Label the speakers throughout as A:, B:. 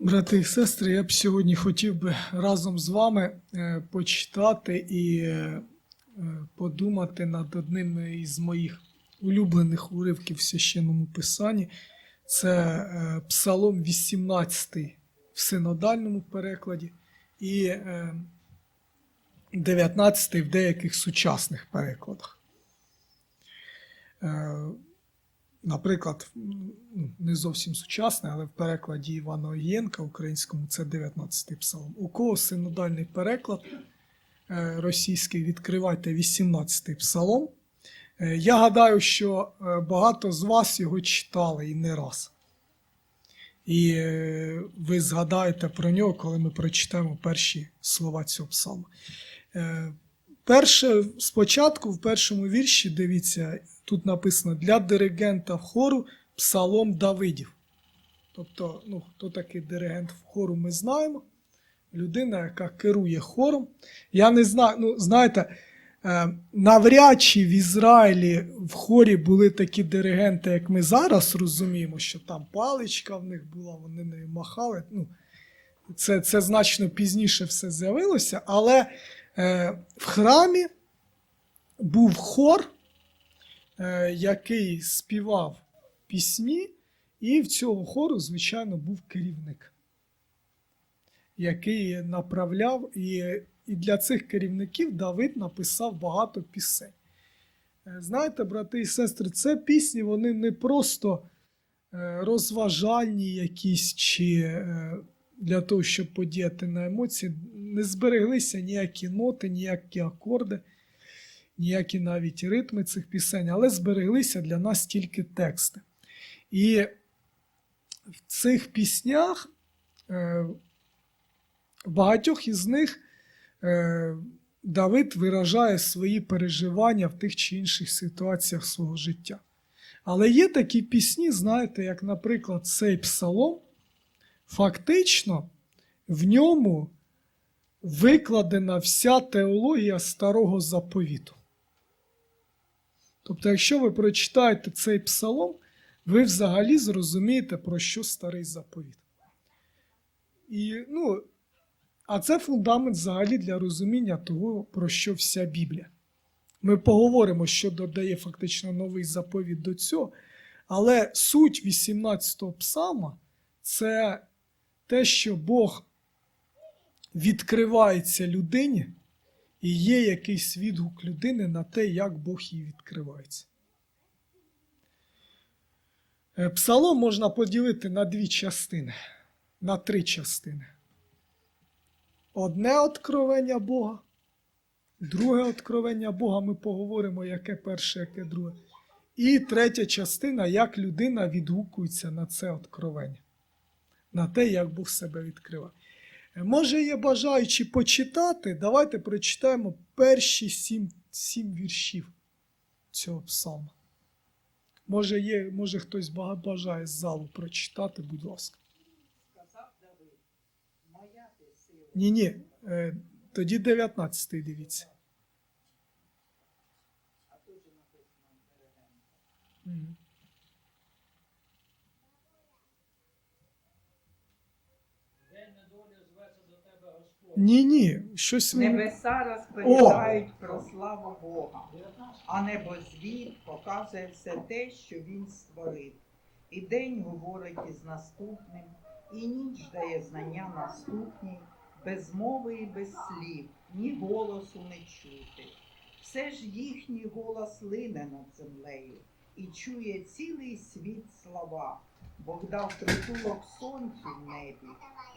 A: Брати і сестри, я б сьогодні хотів би разом з вами е, почитати і е, е, подумати над одним із моїх улюблених уривків в священному писанні. Це Псалом 18 в синодальному перекладі і е, 19 в деяких сучасних перекладах. Наприклад, не зовсім сучасне, але в перекладі Івана Оєнка українському це 19-й псалом. У кого синодальний переклад е, російський, відкривайте 18-й псалом. Е, Я гадаю, що е, багато з вас його читали і не раз. І ви згадаєте про нього, коли ми прочитаємо перші слова цього псалму. Е, Перше, спочатку, в першому вірші, дивіться, тут написано для диригента в хору Псалом Давидів. Тобто, ну, хто такий диригент хору, ми знаємо. Людина, яка керує хором. Я не знаю, ну, знаєте, е, навряд чи в Ізраїлі в хорі були такі диригенти, як ми зараз розуміємо, що там паличка в них була, вони нею махали. Ну, це, це значно пізніше все з'явилося, але е, в храмі був хор, який співав пісні, і в цього хору, звичайно, був керівник, який направляв, і, і для цих керівників Давид написав багато пісень. Е, Знаєте, брати і сестри, це пісні, вони не просто е, розважальні якісь чи е, для того, щоб подіяти на емоції, не збереглися ніякі ноти, ніякі акорди, ніякі навіть ритми цих пісень, але збереглися для нас тільки тексти. І в цих піснях е, в багатьох із них е, Давид виражає свої переживання в тих чи інших ситуаціях свого життя. Але є такі пісні, знаєте, як, наприклад, цей псалом, фактично в ньому викладена вся теологія старого заповіту. Тобто, якщо ви прочитаєте цей псалом, ви взагалі зрозумієте, про що старий заповіт. І, ну, а це фундамент взагалі для розуміння того, про що вся Біблія. Ми поговоримо, що додає фактично новий заповіт до цього. Але суть 18-го псалма це те, що Бог відкривається людині, і є якийсь відгук людини на те, як Бог їй відкривається. Е, Псалом можна поділити на дві частини, на три частини. Одне откровення Бога, друге откровення Бога, ми поговоримо, яке перше, яке друге. І третя частина, як людина відгукується на це откровення, на те, як Бог себе відкриває. Може, є бажаючі почитати, давайте прочитаємо перші сім, сім віршів цього псалма. Може, є, може хтось бажає з залу прочитати, будь ласка. Ні, ні. Е, тоді 19-й дивіться.
B: А тут же написано диригент.
A: Мгм.
C: День недолі зветься до тебе Господь.
A: Ні, ні, щось.
B: Небеса розповідають про славу Бога, а небозвід показує все те, що він створив. І день говорить із наступним, і ніч дає знання наступній, без мови і без слів, ні голосу не чути. Все ж їхній голос лине над землею, і чує цілий світ слова. Бог дав притулок сонцю в небі,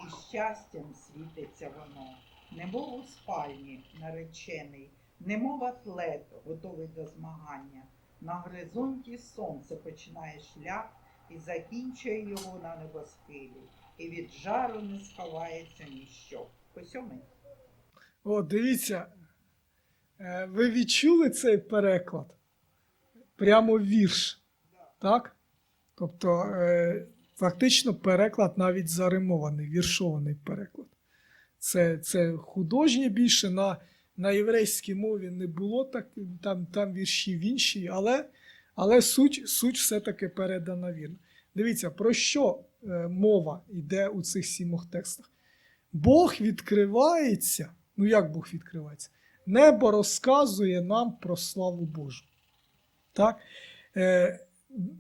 B: і щастям світиться воно, немов у спальні наречений, немов атлет, готовий до змагання. На горизонті сонце починає шлях і закінчує його на небосхилі, і від жару не сховається ніщо. По сьомий.
A: О, дивіться. Е, Ви відчули цей переклад? Прямо вірш. Так? Тобто, е, фактично, переклад навіть заримований, віршований переклад. Це, це художнє більше на, на єврейській мові не було так, там, там вірші в іншій, але, але суть, суть все-таки передана вірно. Дивіться, про що е, мова йде у цих сімох текстах. Бог відкривається. Ну як Бог відкривається? Небо розказує нам про славу Божу. Так? Е,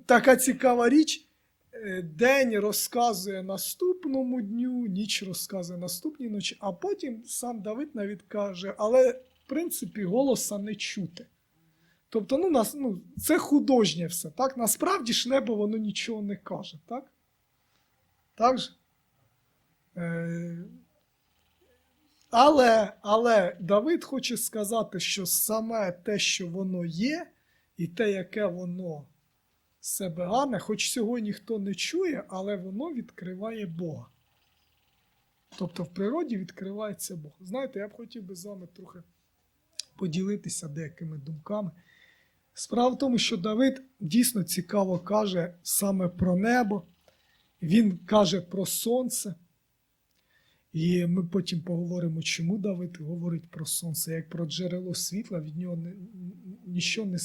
A: така цікава річ. Е, День розказує наступному дню, ніч розказує наступній ночі, а потім сам Давид навіть каже, але в принципі голоса не чути. Тобто, ну, нас, ну, це художнє все. Так? Насправді ж небо воно нічого не каже. Так? Так же? Е, але, але Давид хоче сказати, що саме те, що воно є, і те, яке воно себе гарне, хоч цього ніхто не чує, але воно відкриває Бога. Тобто в природі відкривається Бог. Знаєте, я б хотів би з вами трохи поділитися деякими думками. Справа в тому, що Давид дійсно цікаво каже саме про небо, він каже про сонце. І ми потім поговоримо, чому Давид говорить про сонце, як про джерело світла, від нього нічого не,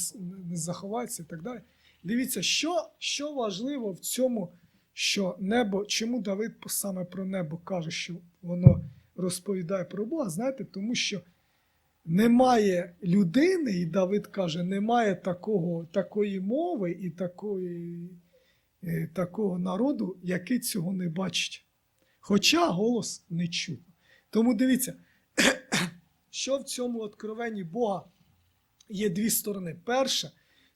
A: не заховається і так далі. Дивіться, що, що важливо в цьому, що небо, чому Давид саме про небо каже, що воно розповідає про Бога, знаєте, тому що немає людини, і Давид каже, немає такого, такої мови і такої, е, такого народу, який цього не бачить. Хоча голос не чутно. Тому дивіться, що в цьому откровенні Бога є дві сторони. Перше,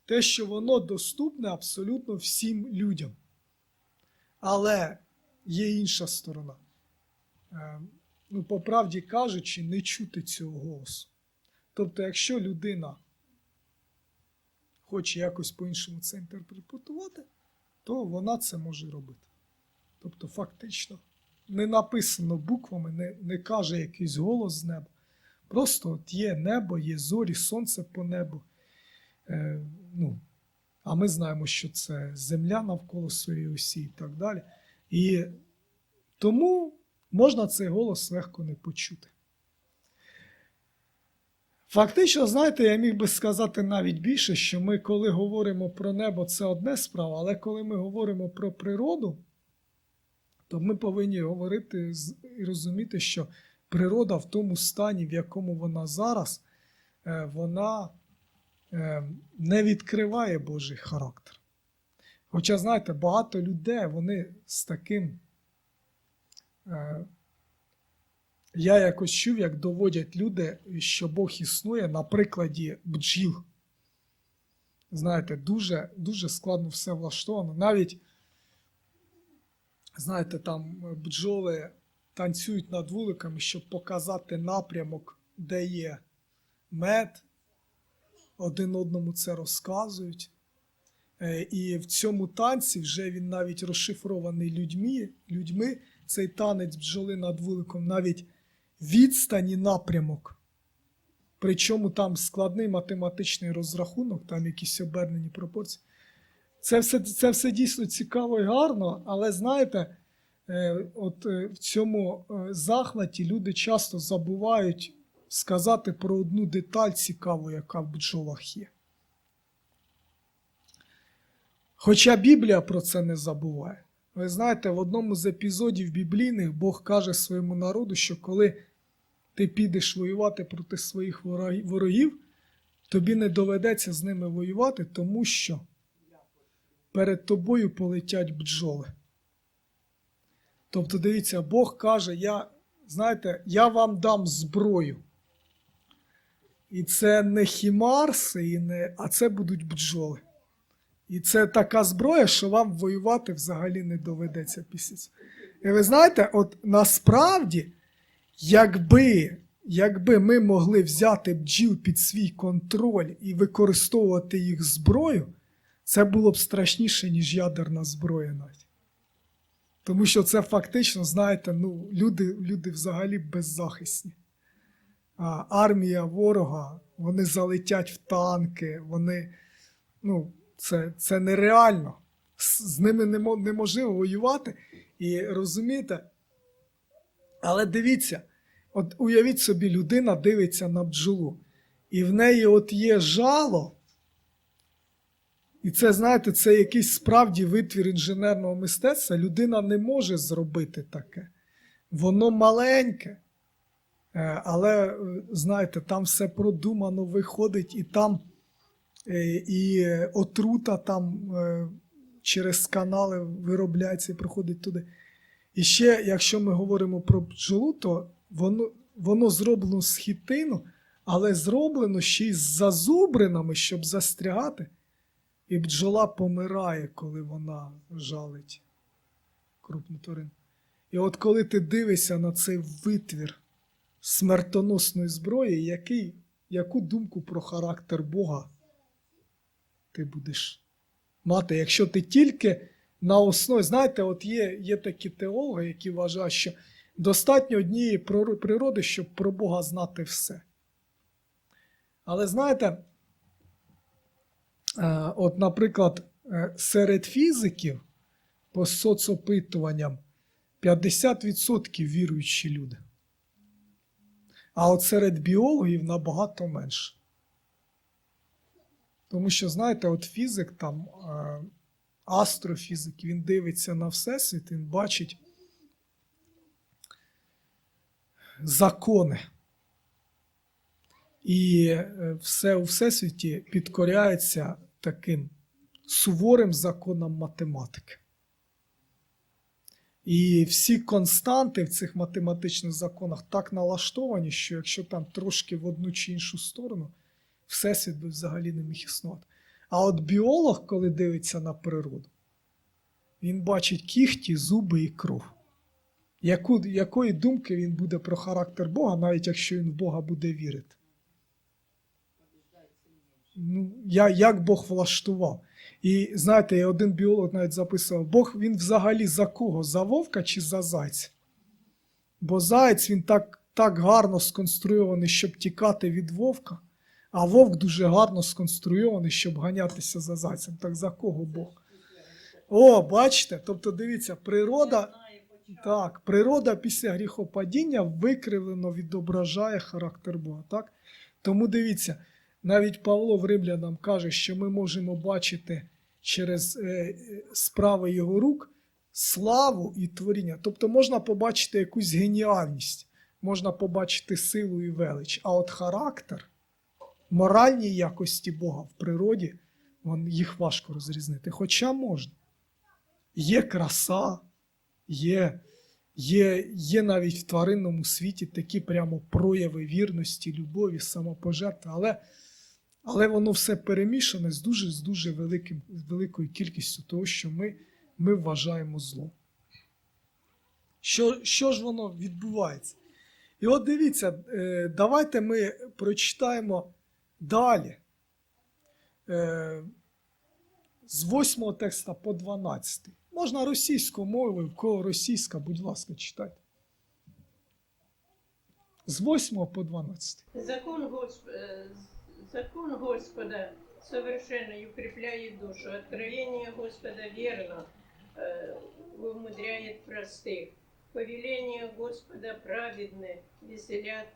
A: те, що воно доступне абсолютно всім людям. Але є інша сторона. Е, Ну, по правді кажучи, не чути цього голосу. Тобто, якщо людина хоче якось по-іншому це інтерпретувати, то вона це може робити. Тобто, фактично, не написано буквами, не, не каже якийсь голос з неба. Просто от є небо, є зорі, сонце по небу. Е, ну, а ми знаємо, що це земля навколо своєї осі і так далі. І тому можна цей голос легко не почути. Фактично, знаєте, я міг би сказати навіть більше, що ми, коли говоримо про небо, це одне справа, але коли ми говоримо про природу, то ми повинні говорити і розуміти, що природа в тому стані, в якому вона зараз, е, вона не відкриває Божий характер. Хоча, знаєте, багато людей вони з таким. е, Я якось чув, як доводять люди, що Бог існує на прикладі бджіл. Знаєте, дуже, дуже складно все влаштовано. Навіть, знаєте, там бджоли танцюють над вуликами, щоб показати напрямок, де є мед, один одному це розказують. Е, І в цьому танці вже він навіть розшифрований людьми. людьми. Цей танець бджоли над вуликом навіть відстань і напрямок. Причому там складний математичний розрахунок, там якісь обернені пропорції. Це все, це все дійсно цікаво і гарно, але знаєте, е, от е, в цьому захваті люди часто забувають сказати про одну деталь цікаву, яка в бджолах є. Хоча Біблія про це не забуває. Ви знаєте, в одному з епізодів біблійних Бог каже своєму народу, що коли ти підеш воювати проти своїх ворогів, тобі не доведеться з ними воювати, тому що перед тобою полетять бджоли. Тобто, дивіться, Бог каже, я, знаєте, я вам дам зброю. І це не хімарси, і не, а це будуть бджоли. І це така зброя, що вам воювати взагалі не доведеться після цього. І ви знаєте, от насправді, якби, якби ми могли взяти бджіл під свій контроль і використовувати їх зброю, це було б страшніше, ніж ядерна зброя навіть. Тому що це фактично, знаєте, ну, люди, люди взагалі беззахисні. Армія ворога, вони залетять в танки, вони. Ну, це, це нереально. З, ними немо- неможливо воювати. І розумієте? Але дивіться, от уявіть собі, людина дивиться на бджолу, і в неї от є жало, І це, знаєте, це якийсь справді витвір інженерного мистецтва. Людина не може зробити таке. Воно маленьке. Е, Але, е, знаєте, там все продумано виходить, і там е, і отрута там через канали виробляється і проходить туди. І ще, якщо ми говоримо про бджолу, то воно, воно зроблено з хітину, але зроблено ще й з зазубринами, щоб застрягати. І бджола помирає, коли вона жалить крупну тварину. І от коли ти дивишся на цей витвір смертоносної зброї, який, яку думку про характер Бога ти будеш мати, якщо ти тільки на основі, знаєте, от є, є такі теологи, які вважають, що достатньо однієї природи, щоб про Бога знати все. Але знаєте, е, от, наприклад, е, серед фізиків по соцопитуванням 50% віруючі люди. А от серед біологів набагато менше. Тому що, знаєте, от фізик, там, е, астрофізик, він дивиться на Всесвіт, він бачить закони. І е, все у Всесвіті підкоряється таким суворим законам математики. І всі константи в цих математичних законах так налаштовані, що якщо там трошки в одну чи іншу сторону, Всесвіт би взагалі не міг існувати. А от біолог, коли дивиться на природу, він бачить кіхті, зуби і кров. Яку, якої думки він буде про характер Бога, навіть якщо він в Бога буде вірити? Ну, я, як Бог влаштував? І знаєте, один біолог навіть записував, Бог він взагалі за кого? За вовка чи за зайця? Бо заєць він так, так гарно сконструйований, щоб тікати від вовка, а вовк дуже гарно сконструйований, щоб ганятися за зайцем. Так за кого Бог? О, бачите? Тобто, дивіться, природа. Так, природа після гріхопадіння викривлено відображає характер Бога. Так? Тому дивіться, навіть Павло в Римлянам каже, що ми можемо бачити через е, е, справи його рук славу і творіння. Тобто можна побачити якусь геніальність, можна побачити силу і велич. А от характер, моральні якості Бога в природі, їх важко розрізнити. Хоча можна. Є краса, є, є, є навіть в тваринному світі такі прямо прояви вірності, любові, самопожертви, але, але воно все перемішане з дуже, з дуже великим, з великою кількістю того, що ми, ми вважаємо злом. Що, що ж воно відбувається? І от дивіться, е, давайте ми прочитаємо далі. Е, з 8 текста по 12. Можна російською мовою, в кого російська, будь ласка, читайте. З 8 по 12.
D: Закон, Госп... э, Закон Господа совершенно и укрепляет душу. Откровение Господа верно э, умудряет простых. Повеление Господа праведны, веселят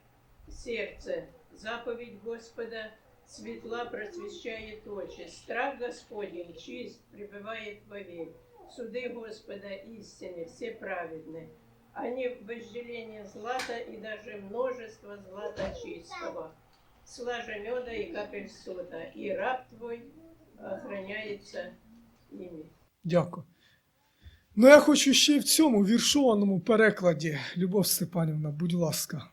D: сердце. Заповедь Господа светла просвещает очи. Страх Господень чист пребывает вовек. Суды Господа истины, все праведны. Они вожделение злата и даже множество злата чистого. Слажа меда и капель сота, и раб твой охраняется ими.
A: Дякую. Ну, я хочу ще й в цьому віршованому перекладі. Любов Степанівна, будь ласка,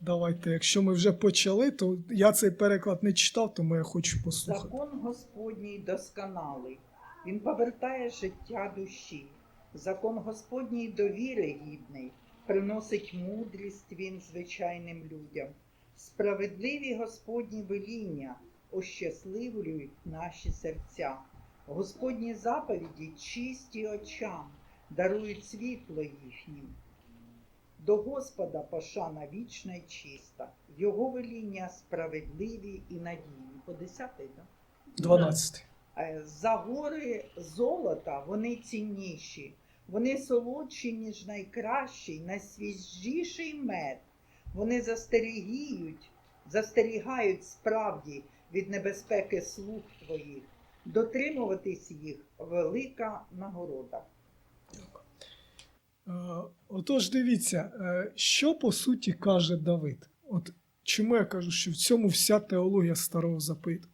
A: давайте. Якщо ми вже почали, то я цей переклад не читав, тому я хочу послухати.
B: Закон Господній досконалий. Він повертає життя душі. Закон Господній довіри гідний, приносить мудрість він звичайним людям. Справедливі Господні веління ощасливлюють наші серця. Господні заповіді чисті очам, дарують світло їхнім. До Господа пошана вічна й чиста, Його веління справедливі і надійні. По десятий, так?
A: 12.
B: Е, За гори золота вони цінніші, вони солодші, ніж найкращий, найсвіжіший мед. Вони застерігають, застерігають справді від небезпеки слуг твоїх. Дотримуватись їх велика нагорода.
A: Е, Отож, дивіться, е, що по суті каже Давид. От чому я кажу, що в цьому вся теологія старого заповіту.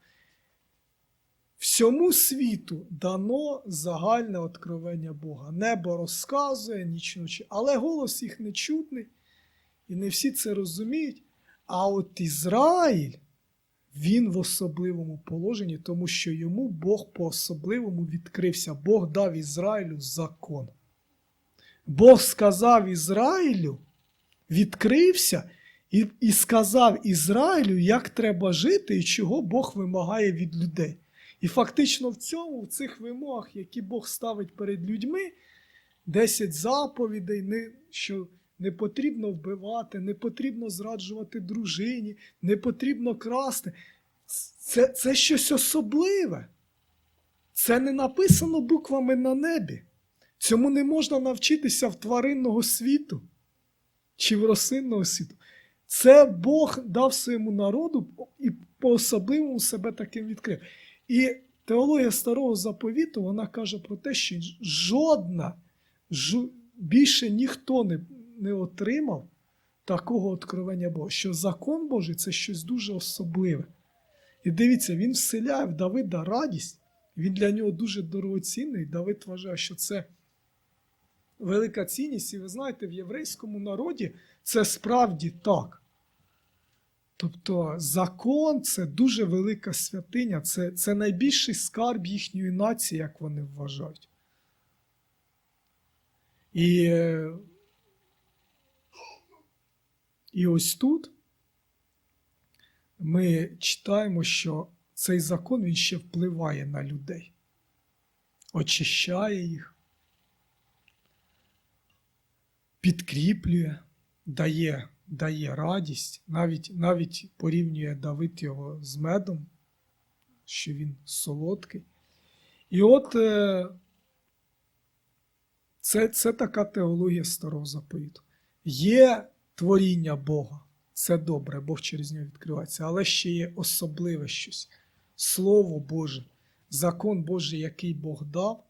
A: Всьому світу дано загальне откровення Бога. Небо розказує, ніч ночі, але голос їх не чутний, і не всі це розуміють. А от Ізраїль, він в особливому положенні, тому що йому Бог по-особливому відкрився. Бог дав Ізраїлю закон. Бог сказав Ізраїлю, відкрився і, і сказав Ізраїлю, як треба жити і чого Бог вимагає від людей. І фактично в цьому, в цих вимогах, які Бог ставить перед людьми, 10 заповідей, що не потрібно вбивати, не потрібно зраджувати дружині, не потрібно красти. Це, це щось особливе. Це не написано буквами на небі. Цьому не можна навчитися в тваринного світу чи в рослинного світу. Це Бог дав своєму народу і по-особливому себе таким відкрив. І теологія старого заповіту вона каже про те, що жодна, жо- більше ніхто не, не отримав такого откровення Бога, що закон Божий це щось дуже особливе. І дивіться, він вселяє в Давида радість, він для нього дуже дорогоцінний. Давид вважає, що це велика цінність, і ви знаєте, в єврейському народі це справді так. Тобто закон це дуже велика святиня, це, це найбільший скарб їхньої нації, як вони вважають. І, і ось тут ми читаємо, що цей закон він ще впливає на людей, очищає їх, підкріплює, дає, дає радість, навіть, навіть порівнює Давид його з медом, що він солодкий. І от е, це, це така теологія старого заповіту. Є творіння Бога, це добре, Бог через нього відкривається, але ще є особливе щось. Слово Боже, закон Божий, який Бог дав.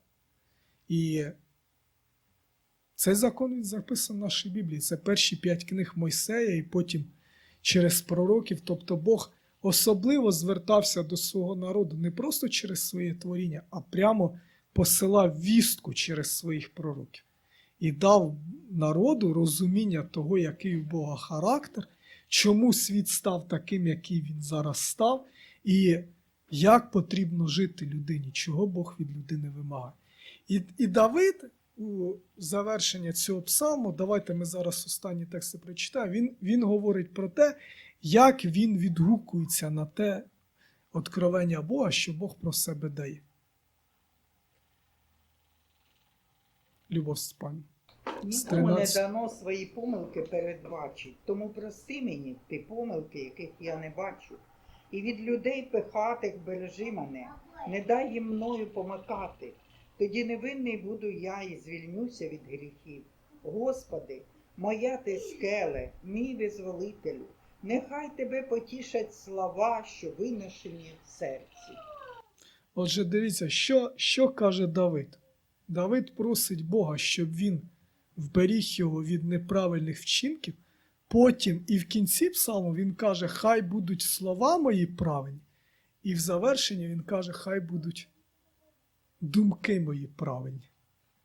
A: І цей закон він записаний в нашій Біблії. Це перші п'ять книг Мойсея, і потім через пророків. Тобто Бог особливо звертався до свого народу не просто через своє творіння, а прямо посилав вістку через своїх пророків і дав народу розуміння того, який у Бога характер, чому світ став таким, який він зараз став, і як потрібно жити людині, чого Бог від людини вимагає. І, і Давид у завершення цього псалму, давайте ми зараз останні тексти прочитаємо, він, він говорить про те, як він відгукується на те откровення Бога, що Бог про себе дає. Любов Степанівна. З
B: Нікому не дано свої помилки передбачить. Тому прости мені ті помилки, яких я не бачу. І від людей пихатих бережи мене, не дай їм мною помикати. Тоді невинний буду я і звільнюся від гріхів. Господи, моя ти скеле, мій визволителю, нехай тебе потішать слова, що виношені в серці.
A: Отже, дивіться, що, що каже Давид. Давид просить Бога, щоб він вберіг його від неправильних вчинків. Потім і в кінці псалму він каже, хай будуть слова мої правильні. І в завершенні він каже, хай будуть думки мої правильні.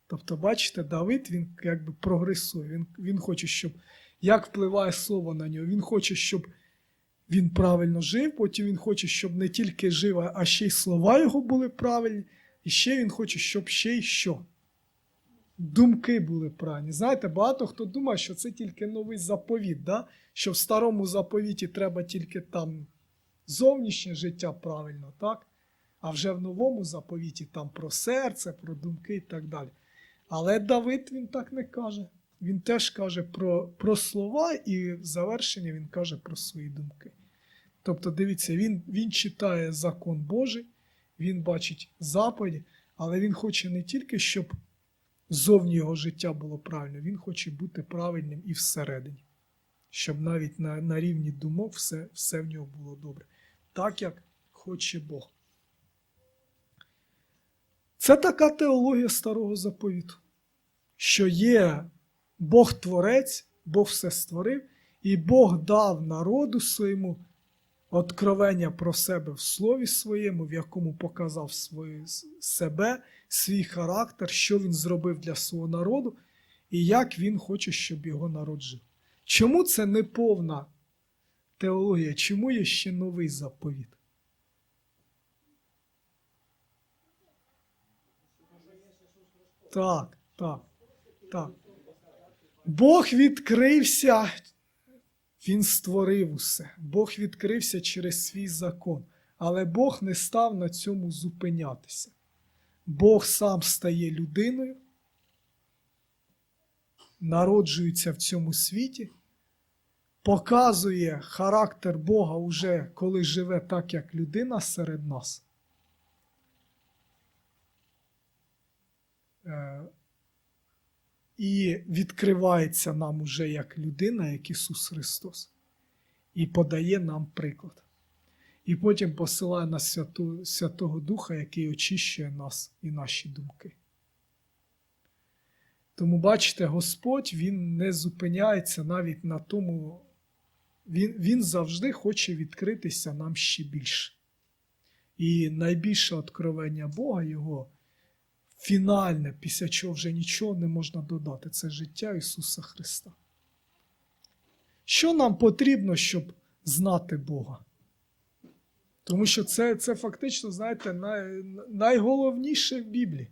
A: Тобто, бачите, Давид він якби прогресує. Він, він хоче, щоб як впливає слово на нього. Він хоче, щоб він правильно жив, потім він хоче, щоб не тільки жив, а ще й слова його були правильні. І ще він хоче, щоб ще й що? Думки були правильні. Знаєте, багато хто думає, що це тільки новий заповіт, да? що в старому заповіті треба тільки там зовнішнє життя правильно, так? А вже в новому заповіті там про серце, про думки і так далі. Але Давид він так не каже. Він теж каже про, про слова, і в завершенні він каже про свої думки. Тобто, дивіться, він, він читає закон Божий, він бачить заповіді, але він хоче не тільки, щоб зовні його життя було правильно, він хоче бути правильним і всередині, щоб навіть на, на рівні думок все, все в нього було добре. Так як хоче Бог. Це така теологія старого заповіту, що є Бог Творець, Бог все створив, і Бог дав народу своєму откровення про себе в слові своєму, в якому показав свої, себе, свій характер, що він зробив для свого народу, і як він хоче, щоб його народ жив. Чому це не повна теологія? Чому є ще новий заповіт? Так, так, так. Бог відкрився, Він створив усе. Бог відкрився через свій закон. Але Бог не став на цьому зупинятися. Бог сам стає людиною, народжується в цьому світі, показує характер Бога уже коли живе так, як людина серед нас. І відкривається нам уже як людина, як Ісус Христос, і подає нам приклад. І потім посилає нас Святу, Святого Духа, який очищує нас і наші думки. Тому, бачите, Господь Він не зупиняється навіть на тому, Він, він завжди хоче відкритися нам ще більше. І найбільше откровення Бога Його фінальне, після чого вже нічого не можна додати, це життя Ісуса Христа. Що нам потрібно, щоб знати Бога? Тому що це, це фактично, знаєте, най, найголовніше в Біблії.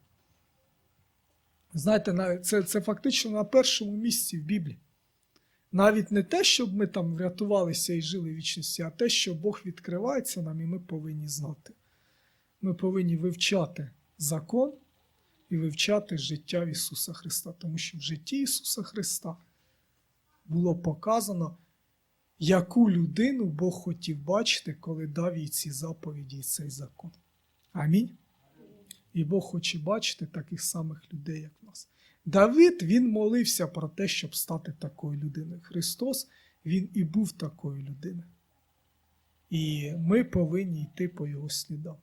A: Знаєте, це, це фактично на першому місці в Біблії. Навіть не те, щоб ми там врятувалися і жили в вічності, а те, що Бог відкривається нам, і ми повинні знати. Ми повинні вивчати закон і вивчати життя Ісуса Христа. Тому що в житті Ісуса Христа було показано, яку людину Бог хотів бачити, коли дав їй ці заповіді і цей закон. Амінь. І Бог хоче бачити таких самих людей, як нас. Давид він молився про те, щоб стати такою людиною. Христос він і був такою людиною. І ми повинні йти по його слідам.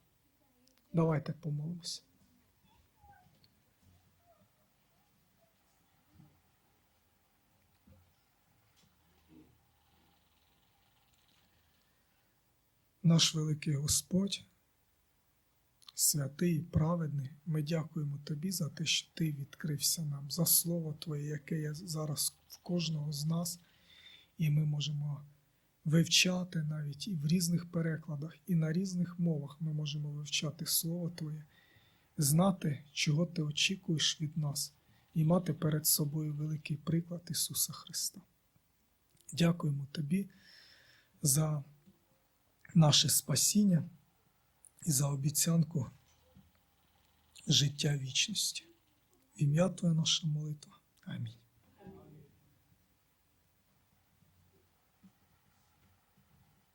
A: Давайте помолимося. Наш великий Господь, святий і праведний, ми дякуємо Тобі за те, що Ти відкрився нам, за Слово Твоє, яке є зараз в кожного з нас, і ми можемо вивчати навіть і в різних перекладах, і на різних мовах ми можемо вивчати Слово Твоє, знати, чого Ти очікуєш від нас, і мати перед собою великий приклад Ісуса Христа. Дякуємо Тобі за наше спасіння і за обіцянку життя вічності. В ім'я Твоє наша молитва.